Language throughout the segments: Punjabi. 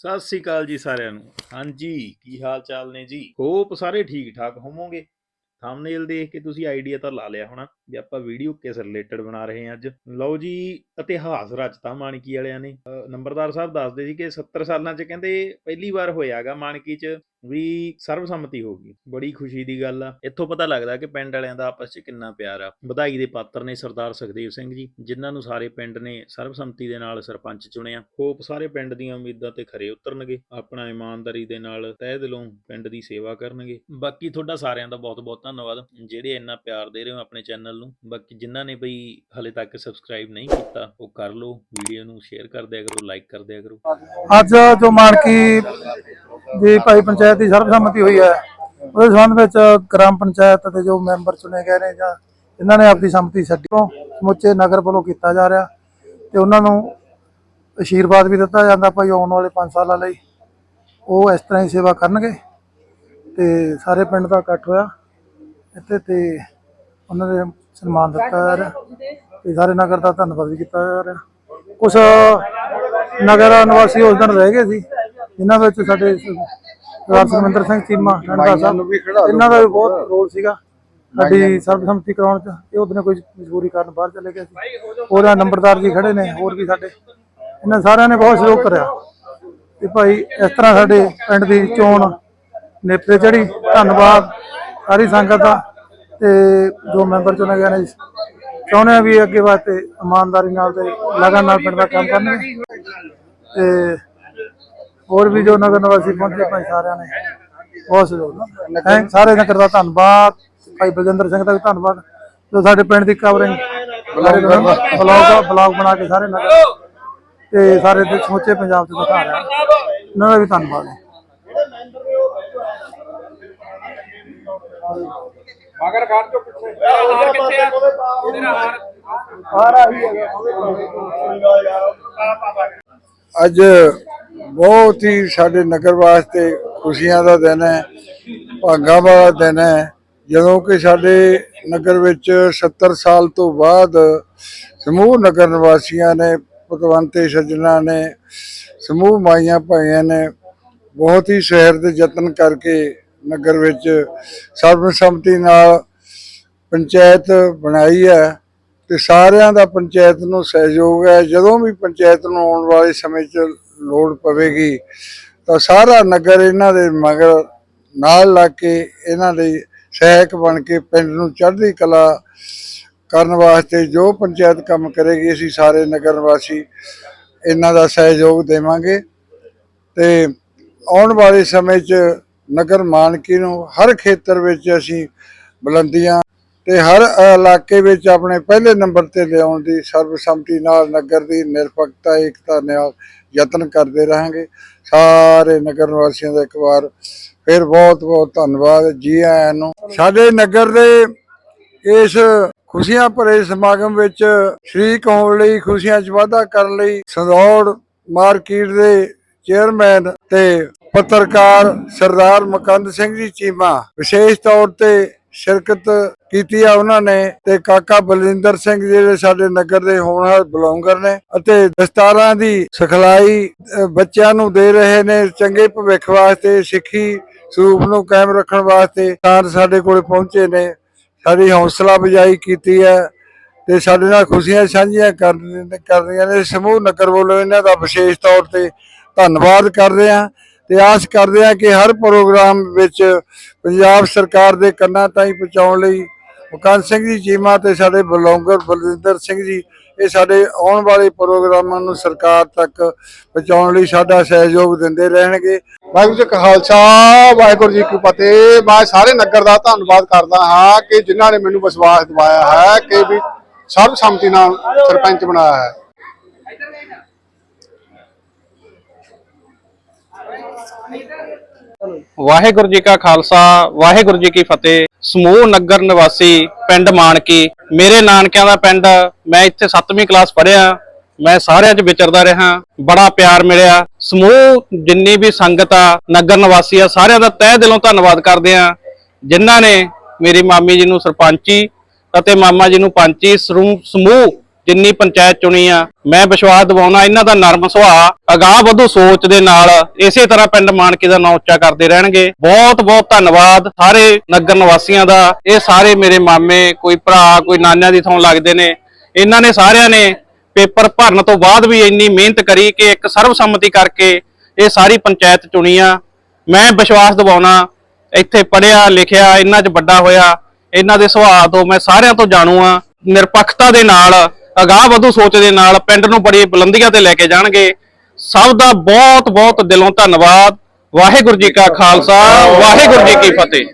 ਸਤਿ ਸ੍ਰੀ ਅਕਾਲ ਜੀ ਸਾਰਿਆਂ ਨੂੰ। ਹਾਂਜੀ, ਕੀ ਹਾਲ ਚਾਲ ਨੇ ਜੀ? ਹੋਪ ਸਾਰੇ ਠੀਕ ਠਾਕ ਹੋਵੋਗੇ। ਥੰਬਨੇਲ ਦੇਖ ਕੇ ਤੁਸੀਂ ਆਈਡੀਆ ਤਾਂ ਲਾ ਲਿਆ ਹੋਣਾ ਵੀ ਆਪਾਂ ਵੀਡੀਓ ਕਿਸ ਰਿਲੇਟਡ ਬਣਾ ਰਹੇ ਹਾਂ ਅੱਜ। ਲਓ ਜੀ, ਇਤਿਹਾਸ ਰਚਤਾ ਮਾਨਕੀ ਵਾਲਿਆਂ ਨੇ। ਨੰਬਰਦਾਰ ਸਾਹਿਬ ਦੱਸਦੇ ਸੀ ਕਿ 70 ਸਾਲਾਂ 'ਚ ਕਹਿੰਦੇ ਪਹਿਲੀ ਵਾਰ ਹੋਇਆਗਾ ਮਾਨਕੀ 'ਚ। ਵੀ ਸਰਬਸੰਮਤੀ ਹੋ ਗਈ। ਬੜੀ ਖੁਸ਼ੀ ਦੀ ਗੱਲ ਆ। ਇੱਥੋਂ ਪਤਾ ਲੱਗਦਾ ਕਿ ਪਿੰਡ ਵਾਲਿਆਂ ਦਾ ਆਪਸ 'ਚ ਕਿੰਨਾ ਪਿਆਰ ਆ। ਵਧਾਈ ਦੇ ਪਾਤਰ ਨੇ ਸਰਦਾਰ ਸੁਖਦੇਵ ਸਿੰਘ ਜੀ, ਜਿਨ੍ਹਾਂ ਨੂੰ ਸਾਰੇ ਪਿੰਡ ਨੇ ਸਰਬਸੰਮਤੀ ਦੇ ਨਾਲ ਸਰਪੰਚ ਚੁਣਿਆ। ਹੋਪ ਸਾਰੇ ਪਿੰਡ ਦੀਆਂ ਉਮੀਦਾਂ ਤੇ ਖਰੇ ਉਤਰਨਗੇ। ਆਪਣਾ ਇਮਾਨਦਾਰੀ ਦੇ ਨਾਲ ਤਹਿ ਦਿਲੋਂ ਪਿੰਡ ਦੀ ਸੇਵਾ ਕਰਨਗੇ। ਬਾਕੀ ਤੁਹਾਡਾ ਸਾਰਿਆਂ ਦਾ ਬਹੁਤ-ਬਹੁਤ ਧੰਨਵਾਦ। ਜਿਹੜੇ ਇੰਨਾ ਪਿਆਰ ਦੇ ਰਹੇ ਹੋ ਆਪਣੇ ਚੈਨਲ ਨੂੰ, ਬਾਕੀ ਜਿਨ੍ਹਾਂ ਨੇ ਬਈ ਹਲੇ ਤੱਕ ਸਬਸਕ੍ਰਾਈਬ ਨਹੀਂ ਕੀਤਾ, ਉਹ ਕਰ ਲਓ। ਵੀਡੀਓ ਨੂੰ ਸ਼ੇਅਰ ਕਰ ਦਿਆ ਕਰੋ, ਲਾਈਕ ਕਰ ਦਿਆ ਕਰੋ। ਅੱਜ ਜੋ ਮਾਨਕੀ ਦੀ ਭਾਈ ਪੰਚਾਇਤ ਦੀ ਸਰਬਸੰਮਤੀ ਹੋਈ ਹੈ, ਉਹਦੇ ਸੰਬੰਧ ਵਿੱਚ ਗ੍ਰਾਮ ਪੰਚਾਇਤ ਦੇ ਜੋ ਮੈਂਬਰ ਚੁਣੇ ਗਏ ਨੇ ਜਾਂ ਇਹਨਾਂ ਨੇ ਆਪਦੀ ਸੰਮਤੀ ਛੱਡੀ ਤੋਂ ਸਮੁੱਚੇ ਨਗਰ ਵੱਲੋਂ ਕੀਤਾ ਜਾ ਰਿਹਾ ਤੇ ਉਹਨਾਂ ਨੂੰ ਅਸ਼ੀਰਵਾਦ ਵੀ ਦਿੱਤਾ ਜਾਂਦਾ ਭਾਈ ਆਉਣ ਵਾਲੇ 5 ਸਾਲਾਂ ਲਈ। ਉਹ ਇਸ ਤਰ੍ਹਾਂ ਹੀ ਸੇਵਾ ਕਰਨਗੇ ਤੇ ਸਾਰੇ ਪਿੰਡ ਦਾ ਇਕੱਠ ਹੋਇਆ ਇੱਥੇ ਤੇ ਉਹਨਾਂ ਦੇ ਸਨਮਾਨ ਦਿੱਤਾ ਜਾ ਰਿਹਾ ਤੇ ਸਾਰੇ ਨਗਰ ਦਾ ਧੰਨਵਾਦ ਵੀ ਕੀਤਾ ਜਾ ਰਿਹਾ। ਕੁਝ ਨਗਰ ਨਿਵਾਸੀ ਉਸ ਦਿਨ ਰਹਿ ਗਏ ਸੀ। ਜਿਨ੍ਹਾਂ ਵਿੱਚ ਸਾਡੇ ਸਰਦਾਰ ਸੁਖਮੰਦਰ ਸਿੰਘ ਚੀਮਾ ਠੰਡਾ ਸਾਹਿਬ ਇਹਨਾਂ ਦਾ ਵੀ ਬਹੁਤ ਰੋਲ ਸੀਗਾ। ਸਾਡੀ ਸਰਬਸੰਮਤੀ ਕਰਾਉਣ ਚ ਇਹ ਉਹਨੇ ਕੋਈ ਮਜਬੂਰੀ ਕਾਰਨ ਬਾਹਰ ਚਲੇ ਗਏ ਸੀ। ਉਹਦਾ ਨੰਬਰਦਾਰ ਜੀ ਖੜੇ ਨੇ ਹੋਰ ਵੀ ਸਾਡੇ। ਇਹਨਾਂ ਸਾਰਿਆਂ ਨੇ ਬਹੁਤ ਸਹਿਯੋਗ ਕਰਿਆ। ਤੇ ਭਾਈ ਇਸ ਤਰ੍ਹਾਂ ਸਾਡੇ ਪਿੰਡ ਦੀ ਚੋਣ ਨੇਪਰੇ ਚੜੀ ਧੰਨਵਾਦ ਸਾਰੀ ਸੰਗਤ ਦਾ। ਤੇ ਜੋ ਮੈਂਬਰ ਚੁਣੇ ਗਏ ਨੇ ਚਾਹੁੰਦੇ ਆ ਵੀ ਅੱਗੇ ਵਾਸਤੇ ਇਮਾਨਦਾਰੀ ਨਾਲ ਤੇ ਲਗਨ ਨਾਲ ਪਿੰਡ ਦਾ ਕੰਮ ਕਰਨਗੇ। ਤੇ ਹੋਰ ਵੀ ਜੋ ਨਗਰ ਨਿਵਾਸੀ ਪਹੁੰਚੇ ਭਾਈ ਸਾਰਿਆਂ ਨੇ ਬਹੁਤ ਸਹਿਯੋਗ ਥੈਂਕ ਸਾਰੇ ਨਗਰ ਦਾ ਧੰਨਵਾਦ। ਭਾਈ ਬਲਜਿੰਦਰ ਸਿੰਘ ਦਾ ਵੀ ਧੰਨਵਾਦ ਜੋ ਸਾਡੇ ਪਿੰਡ ਦੀ ਕਵਰਿੰਗ ਬਲੌਗ ਬਲੌਗ ਬਣਾ ਕੇ ਸਾਰੇ ਨਗਰ ਤੇ ਸਾਰੇ ਦੇ ਸਮੁੱਚੇ ਪੰਜਾਬ ਚ ਦਿਖਾ ਰਿਹਾ ਇਹਨਾਂ ਦਾ ਵੀ ਧੰਨਵਾਦ ਹੈ। ਮਗਰ ਘਰ ਤੋਂ ਪਿੱਛੇ। ਹਾਰ। ਕਿੱਥੇ ਆ ਤੇਰਾ ਹਾਰ ਅੱਜ ਬਹੁਤ ਹੀ ਸਾਡੇ ਨਗਰ ਵਾਸਤੇ ਖੁਸ਼ੀਆਂ ਦਾ ਦਿਨ ਹੈ, ਭਾਗਾਂ ਵਾਲਾ ਦਿਨ ਹੈ। ਜਦੋਂ ਕਿ ਸਾਡੇ ਨਗਰ ਵਿੱਚ 70 ਸਾਲ ਤੋਂ ਬਾਅਦ ਸਮੂਹ ਨਗਰ ਨਿਵਾਸੀਆਂ ਨੇ ਪਤਵੰਤੇ ਸੱਜਣਾ ਨੇ, ਸਮੂਹ ਮਾਈਆਂ ਭਾਈਆਂ ਨੇ ਬਹੁਤ ਹੀ ਸ਼ਹਿਰ ਦੇ ਯਤਨ ਕਰਕੇ ਨਗਰ ਵਿੱਚ ਸਰਬਸੰਮਤੀ ਨਾਲ ਪੰਚਾਇਤ ਬਣਾਈ ਹੈ। ਤੇ ਸਾਰਿਆਂ ਦਾ ਪੰਚਾਇਤ ਨੂੰ ਸਹਿਯੋਗ ਹੈ। ਜਦੋਂ ਵੀ ਪੰਚਾਇਤ ਨੂੰ ਆਉਣ ਵਾਲੇ ਸਮੇਂ 'ਚ ਲੋੜ ਪਵੇਗੀ, ਤਾਂ ਸਾਰਾ ਨਗਰ ਇਹਨਾਂ ਦੇ ਮਗਰ ਨਾਲ ਲੱਗ ਕੇ ਇਹਨਾਂ ਦੇ ਸਹਾਇਕ ਬਣ ਕੇ ਪਿੰਡ ਨੂੰ ਚੜ੍ਹਦੀ ਕਲਾ ਕਰਨ ਵਾਸਤੇ ਜੋ ਪੰਚਾਇਤ ਕੰਮ ਕਰੇਗੀ, ਅਸੀਂ ਸਾਰੇ ਨਗਰ ਨਿਵਾਸੀ ਇਹਨਾਂ ਦਾ ਸਹਿਯੋਗ ਦੇਵਾਂਗੇ। ਤੇ ਆਉਣ ਵਾਲੇ ਸਮੇਂ 'ਚ ਨਗਰ ਮਾਨਕੀ ਨੂੰ ਹਰ ਖੇਤਰ ਵਿੱਚ ਅਸੀਂ ਬੁਲੰਦੀਆਂ ਤੇ ਹਰ ਇਲਾਕੇ ਵਿੱਚ ਆਪਣੇ ਪਹਿਲੇ ਨੰਬਰ ਤੇ ਲਿਆਉਣ ਦੀ ਸਰਬਸੰਮਤੀ ਨਾਲ ਨਗਰ ਦੀ ਨਿਰਪੱਖਤਾ, ਏਕਤਾ ਨਾਲ ਯਤਨ ਕਰਦੇ ਰਹਾਂਗੇ। ਸਾਰੇ ਨਗਰ ਨਿਵਾਸੀਆਂ ਦਾ ਇੱਕ ਵਾਰ ਫਿਰ ਬਹੁਤ ਬਹੁਤ ਧੰਨਵਾਦ। ਜੀ ਆਇਆਂ ਨੂੰ। ਸਾਡੇ ਨਗਰ ਦੇ ਇਸ ਖੁਸ਼ੀਆਂ ਭਰੇ ਸਮਾਗਮ ਵਿੱਚ ਸ਼ਰੀਕ ਹੋਣ ਲਈ, ਖੁਸ਼ੀਆਂ 'ਚ ਵਾਧਾ ਕਰਨ ਲਈ ਸੰਦੌੜ ਮਾਰਕੀਟ ਦੇ ਚੇਅਰਮੈਨ ਤੇ ਪੱਤਰਕਾਰ ਸਰਦਾਰ ਮਕੰਦ ਸਿੰਘ ਜੀ ਚੀਮਾ ਵਿਸ਼ੇਸ਼ ਤੌਰ ਤੇ ਸ਼ਿਰਕਤ ਕੀਤੀ ਆ ਉਹਨਾਂ ਨੇ ਤੇ ਕਾਕਾ ਬਲਵਿੰਦਰ ਸਿੰਘ ਜਿਹੜੇ ਸਾਡੇ ਨਗਰ ਦੇ ਹੋਣਹਾਰ ਬਲੌਂਗਰ ਨੇ ਅਤੇ ਦਸਤਾਰਾਂ ਦੀ ਸਿਖਲਾਈ ਬੱਚਿਆਂ ਨੂੰ ਦੇ ਰਹੇ ਨੇ ਚੰਗੇ ਭਵਿੱਖ ਵਾਸਤੇ, ਸਿੱਖੀ ਸਰੂਪ ਨੂੰ ਕਾਇਮ ਰੱਖਣ ਵਾਸਤੇ ਤਾਂ ਸਾਡੇ ਕੋਲ ਪਹੁੰਚੇ ਨੇ। ਸਾਡੀ ਹੌਸਲਾ ਅਫਜ਼ਾਈ ਕੀਤੀ ਹੈ ਤੇ ਸਾਡੇ ਨਾਲ ਖੁਸ਼ੀਆਂ ਸਾਂਝੀਆਂ ਕਰਦੀਆਂ ਨੇ। ਸਮੂਹ ਨਗਰ ਵੱਲੋਂ ਇਹਨਾਂ ਦਾ ਵਿਸ਼ੇਸ਼ ਤੌਰ ਤੇ ਧੰਨਵਾਦ ਕਰਦੇ ਹਾਂ ਤੇ ਆਸ ਕਰਦੇ ਹਾਂ ਕਿ ਹਰ ਪ੍ਰੋਗਰਾਮ ਵਿੱਚ ਪੰਜਾਬ ਸਰਕਾਰ ਦੇ ਕੰਨਾਂ ਤਾਈਂ ਪਹੁੰਚਾਉਣ ਲਈ ਮੁਕੰਦ ਸਿੰਘ ਜੀ ਚੀਮਾ ਤੇ ਸਾਡੇ ਬਲੌਂਗਰ ਬਲਵਿੰਦਰ ਸਿੰਘ ਜੀ ਇਹ ਸਾਡੇ ਆਉਣ ਵਾਲੇ ਪ੍ਰੋਗਰਾਮਾਂ ਨੂੰ ਸਰਕਾਰ ਤੱਕ ਪਹੁੰਚਾਉਣ ਲਈ ਸਾਡਾ ਸਹਿਯੋਗ ਦਿੰਦੇ ਰਹਿਣਗੇ। ਵਾਹਿਗੁਰੂ ਜੀ ਕਾ ਖਾਲਸਾ ਵਾਹਿਗੁਰੂ ਜੀ ਕੀ ਫਤਿਹ। ਮੈਂ ਸਾਰੇ ਨਗਰ ਦਾ ਧੰਨਵਾਦ ਕਰਦਾ ਹਾਂ ਕਿ ਜਿਨ੍ਹਾਂ ਨੇ ਮੈਨੂੰ ਵਿਸ਼ਵਾਸ ਦਿਵਾਇਆ ਹੈ ਕਿ ਵੀ ਸਰਬਸੰਮਤੀ ਨਾਲ ਸਰਪੰਚ ਬਣਾਇਆ ਹੈ। ਵਾਹਿਗੁਰੂ ਜੀ ਕਾ ਖਾਲਸਾ ਵਾਹਿਗੁਰੂ ਜੀ ਕੀ ਫਤਿਹ। ਸਮੂਹ ਨਗਰ ਨਿਵਾਸੀ ਪਿੰਡ ਮਾਨਕੀ। ਮੇਰੇ ਨਾਨਕਿਆਂ ਦਾ ਪਿੰਡ, ਮੈਂ ਇੱਥੇ 7ਵੀਂ ਕਲਾਸ ਪੜ੍ਹਿਆ, ਮੈਂ ਸਾਰਿਆਂ 'ਚ ਵਿਚਰਦਾ ਰਿਹਾ। ਬੜਾ ਪਿਆਰ ਮਿਲਿਆ। ਸਮੂਹ ਜਿੰਨੀ ਵੀ ਸੰਗਤ ਆ, ਨਗਰ ਨਿਵਾਸੀ ਆ, ਸਾਰਿਆਂ ਦਾ ਤਹਿ ਦਿਲੋਂ ਧੰਨਵਾਦ ਕਰਦੇ ਆ। ਜਿਨ੍ਹਾਂ ਨੇ ਮੇਰੀ ਮਾਮੀ ਜੀ ਨੂੰ ਸਰਪੰਚੀ ਅਤੇ ਮਾਮਾ ਜੀ ਨੂੰ ਪੰਚੀ, ਸਮੂਹ ਸਮੂਹ ਜਿੰਨੀ ਪੰਚਾਇਤ ਚੁਣੀ ਆ, ਮੈਂ ਵਿਸ਼ਵਾਸ ਦਿਵਾਉਣਾ ਇਹਨਾਂ ਦਾ ਨਰਮ ਸੁਭਾਅ, ਅਗਾਹ ਵਧੂ ਸੋਚ ਦੇ ਨਾਲ ਇਸੇ ਤਰ੍ਹਾਂ ਪਿੰਡ ਮਾਨਕੇ ਦਾ ਨਾਂ ਉੱਚਾ ਕਰਦੇ ਰਹਿਣਗੇ। ਬਹੁਤ ਬਹੁਤ ਧੰਨਵਾਦ ਸਾਰੇ ਨਗਰ ਨਿਵਾਸੀਆਂ ਦਾ। ਇਹ ਸਾਰੇ ਮੇਰੇ ਮਾਮੇ, ਕੋਈ ਭਰਾ, ਕੋਈ ਨਾਨਿਆਂ ਦੀ ਥਾਂ ਲੱਗਦੇ ਨੇ। ਇਹਨਾਂ ਨੇ ਸਾਰਿਆਂ ਨੇ ਪੇਪਰ ਭਰਨ ਤੋਂ ਬਾਅਦ ਵੀ ਇੰਨੀ ਮਿਹਨਤ ਕਰੀ ਕਿ ਇੱਕ ਸਰਬਸੰਮਤੀ ਕਰਕੇ ਇਹ ਸਾਰੀ ਪੰਚਾਇਤ ਚੁਣੀ ਆ। ਮੈਂ ਵਿਸ਼ਵਾਸ ਦਿਵਾਉਣਾ, ਇੱਥੇ ਪੜਿਆ ਲਿਖਿਆ, ਇਹਨਾਂ 'ਚ ਵੱਡਾ ਹੋਇਆ। ਇਹਨਾਂ ਦੇ ਸੁਭਾਅ ਤੋਂ ਮੈਂ ਸਾਰਿਆਂ ਤੋਂ ਜਾਣੂ ਆ। ਨਿਰਪੱਖਤਾ ਦੇ ਨਾਲ ਅਗਾਹ ਵਧੂ ਸੋਚ ਦੇ ਨਾਲ ਪਿੰਡ ਨੂੰ ਬੜੀ ਬੁਲੰਦੀਆਂ ਤੇ ਲੈ ਕੇ ਜਾਣਗੇ। ਸਭ ਦਾ ਬਹੁਤ ਬਹੁਤ ਦਿਲੋਂ ਧੰਨਵਾਦ। ਵਾਹਿਗੁਰੂ ਜੀ ਕਾ ਖਾਲਸਾ ਵਾਹਿਗੁਰੂ ਜੀ ਕੀ ਫਤਿਹ।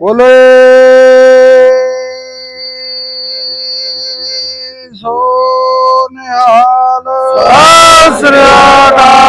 ਬੋਲੇ। ਸੋ ਨਿਹਾਲ। ਸਤਿ ਸ੍ਰੀ ਅਕਾਲ।